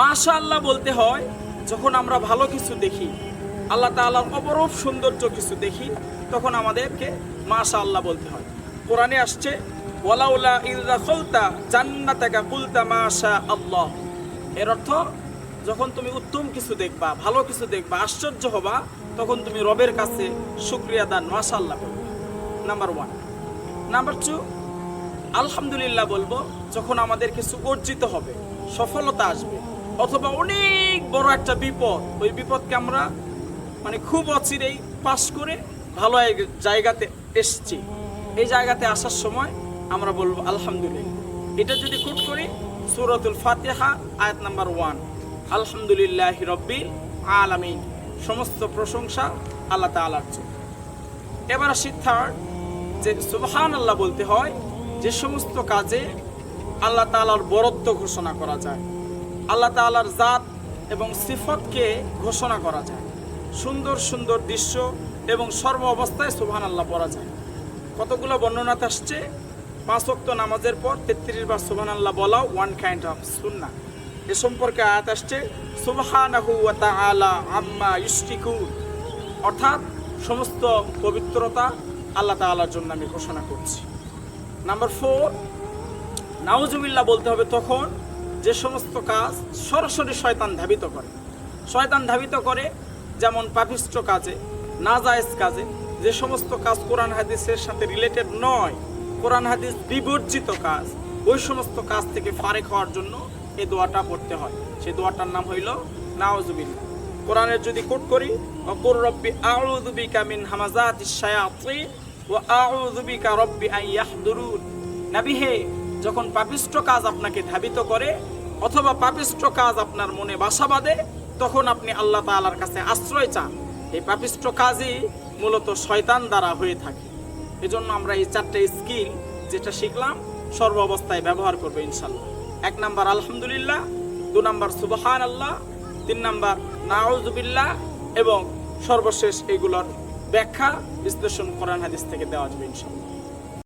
মাশা আল্লাহ বলতে হয়, যখন আমরা ভালো কিছু দেখি, আল্লাহ তাআলার অপরূপ সৌন্দর্য কিছু দেখি, তখন আমাদেরকে মাশা আল্লাহ বলতে হয়। কোরআনে আসছে, ওয়ালাউলা ইল্লা জান্নাতাকা কুলতা মাশা আল্লাহ এর অর্থ, যখন তুমি উত্তম কিছু দেখবা, ভালো কিছু দেখবা, আশ্চর্য হবা, তখন তুমি রবের কাছে শুক্রিয়া দান মাশা আল্লাহ বলবে নাম্বার ওয়ান নাম্বার টু আলহামদুলিল্লাহ বলব, যখন আমাদের কিছু অর্জিত হবে, সফলতা আসবে। অথবা অনেক বড় একটা বিপদ। ওই বিপদকে আমরা মানে খুব অচিরেই পাশ করে ভালো এক জায়গাতে এসছি। এই জায়গাতে আসার সময় আমরা বলব আলহামদুলিল্লাহ। এটা যদি কোট করি, সুরতুল ফাতেহা, আয়াত নাম্বার ওয়ান। আলহামদুলিল্লাহ রব্বিল আলামিন। সমস্ত প্রশংসা আল্লাহ তাআলার জন্য। এবার আসি থার্ড যে সুবহান আল্লাহ বলতে হয়, যে সমস্ত কাজে আল্লাহ তাআলার বরত্ব ঘোষণা করা যায়। আল্লাহ তাআলার জাত এবং সিফতকে ঘোষণা করা যায়। সুন্দর সুন্দর দৃশ্য এবং সর্ব অবস্থায় সুবহান আল্লাহ পড়া যায়। কতগুলো বর্ণনাতে আসছে? পাঁচ ওয়াক্ত নামাজের পর তেত্রিশ বার সুবহান আল্লাহ বলাও ওয়ান কাইন্ড অফ সুন্না এ সম্পর্কে আয়াত আসছে তাআলা আম্মা ইউশরিকুন অর্থাৎ সমস্ত পবিত্রতা আল্লাহ তাআলার জন্য আমি ঘোষণা করছি। নাম্বার ফোর নাউজুবিল্লাহ বলতে হবে তখন যে সমস্ত কাজ সরাসরি শয়তান ধাবিত করে। শয়তান ধাবিত করে যেমন পাপিষ্ট কাজে, নাজায়েজ কাজে, যে সমস্ত কাজ কোরআন হাদিসের সাথে রিলেটেড নয়, কোরআন হাদিস বিবর্জিত কাজ, ওই সমস্ত কাজ থেকে ফারেক হওয়ার জন্য এই দোয়াটা পড়তে হয়। সেই দোয়াটার নাম হইল নাওজুবিল্লাহ। কোরআনের যদি কোট করি অকুর রব্বি আউযু বিকা মিন হামাজাতিশ শায়াতিন ওয়া আউযু বিকা রব্বি আন ইয়াহদুরুন। নবী হে যখন পাপিষ্ট কাজ আপনাকে ধাবিত করে অথবা পাপিষ্ট কাজ আপনার মনে বাসা বাঁধে, তখন আপনি আল্লাহ তাআলার কাছে আশ্রয় চান। এই পাপিষ্ট কাজই মূলত শয়তান দ্বারা হয়ে থাকে। এজন্য আমরা এই চারটে স্কিল যেটা শিখলাম, সর্ব অবস্থায় ব্যবহার করব ইনশাল্লাহ এক নাম্বার আলহামদুলিল্লাহ, দু নাম্বার সুবহান আল্লাহ তিন নাম্বার নাউজুবিল্লাহ, এবং সর্বশেষ এগুলোর ব্যাখ্যা বিশ্লেষণ কোরআন হাদিস থেকে দেওয়া যাবে ইনশাল্লাহ